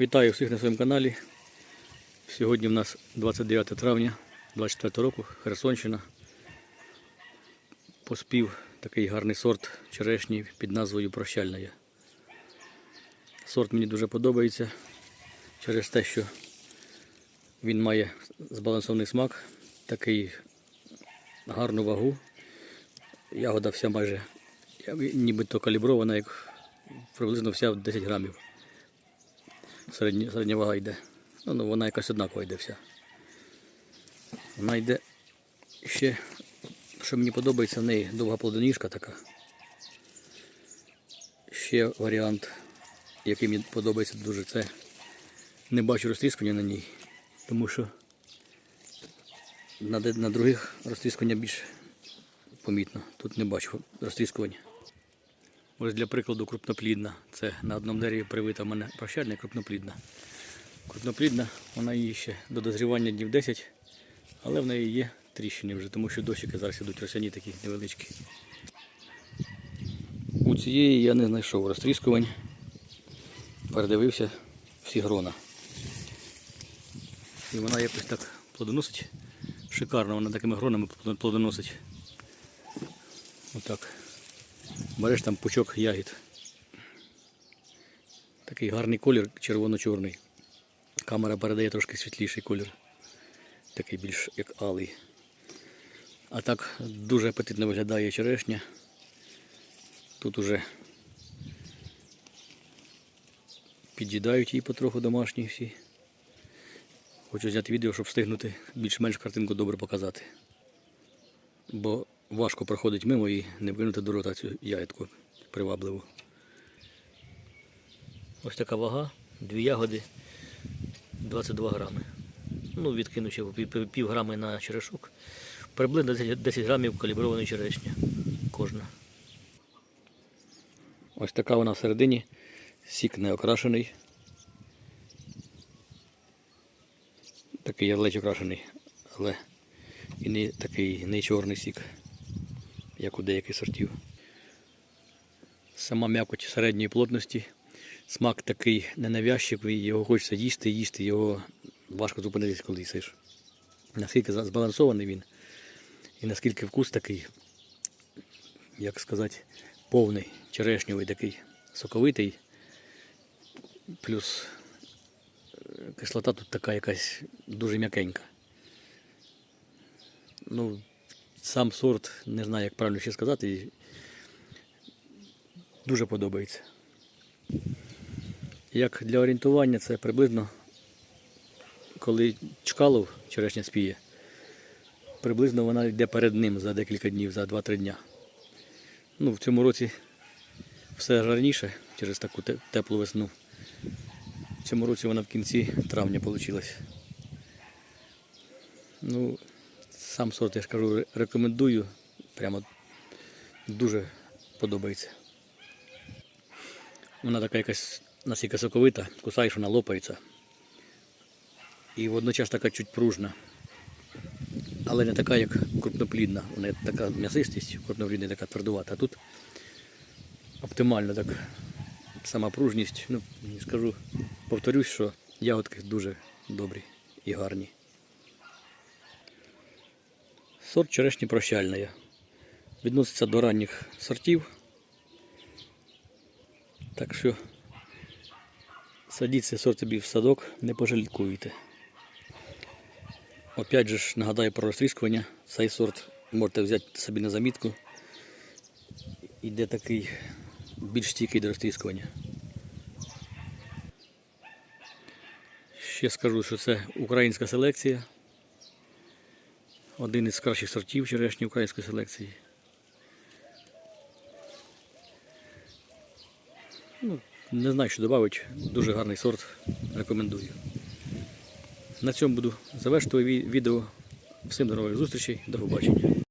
Вітаю всіх на своєму каналі. Сьогодні в нас 29 травня 24 року, Херсонщина. Поспів такий гарний сорт черешні під назвою Прощальна. Сорт мені дуже подобається через те, що він має збалансований смак, такий гарну вагу. Ягода вся майже нібито калібрована, як приблизно вся в 10 грамів. Середня, середня вага йде. Ну, ну, вона якась однакова йде вся. Вона йде ще, що мені подобається, в неї довга плодоніжка така. Ще варіант, який мені подобається дуже, це не бачу розтріскування на ній, тому що на, на других розтріскування більш помітно. Тут не бачу розтріскування. Ось для прикладу крупноплідна. Це на одному дереві привита в мене прощальна крупноплідна. Крупноплідна, вона її ще до дозрівання днів 10, але в неї є тріщини вже, тому що дощики зараз ідуть росяні такі невеличкі. У цієї я не знайшов розтріскувань. Передивився всі грона. І вона якось так плодоносить. Шикарно вона такими гронами плодоносить. Отак. Береш там пучок ягід. Такий гарний колір червоно-чорний. Камера передає трошки світліший колір. Такий більш як алий. А так дуже апетитно виглядає черешня. Тут уже під'їдають її потроху домашні всі. Хочу зняти відео, щоб встигнути більш-менш картинку добре показати. Бо важко проходить мимо і не вкинути до рота цю ягідку привабливу. Ось така вага, дві ягоди 22 грами. Ну, відкинувши пів, грами на черешок. Приблизно 10 10 грамів каліброваної черешні кожна. Ось така вона всередині. Сік не окрашений. Такий я ледь окрашений, але і не такий не чорний сік, як у деяких сортів. Сама м'якоть середньої плотності. Смак такий ненавязчивий, його хочеться їсти, їсти, його важко зупинитись, коли їсиш. Наскільки збалансований він, і наскільки вкус такий, як сказати, повний, черешньовий такий, соковитий. Плюс е, кислота тут така якась дуже м'якенька. Ну, сам сорт, не знаю, як правильно ще сказати, дуже подобається. Як для орієнтування, це приблизно, коли чкалов черешня спіє, приблизно вона йде перед ним за декілька днів, за 2-3 дня. Ну, в цьому році все раніше, через таку теплу весну. В цьому році вона в кінці травня вийшла. Ну, сам сорт, я ж кажу, рекомендую. Прямо дуже подобається. Вона така якась настільки соковита, кусаєш, вона лопається. І водночас така чуть пружна. Але не така, як крупноплідна. Вона така м'ясистість, крупноплідна така твердувата. А тут оптимально так. Сама пружність. Ну, скажу, повторюсь, що ягодки дуже добрі і гарні. Сорт черешні прощальна. Відноситься до ранніх сортів. Так що садіть цей сорт собі в садок, не пожалікуєте. Опять же ж нагадаю про розтріскування. Цей сорт можете взяти собі на замітку. Іде такий більш стійкий до розтріскування. Ще скажу, що це українська селекція. Один із кращих сортів черешні української селекції. Ну, не знаю, що додати. Дуже гарний сорт. Рекомендую. На цьому буду завершити відео. Всім до зустрічей. До побачення.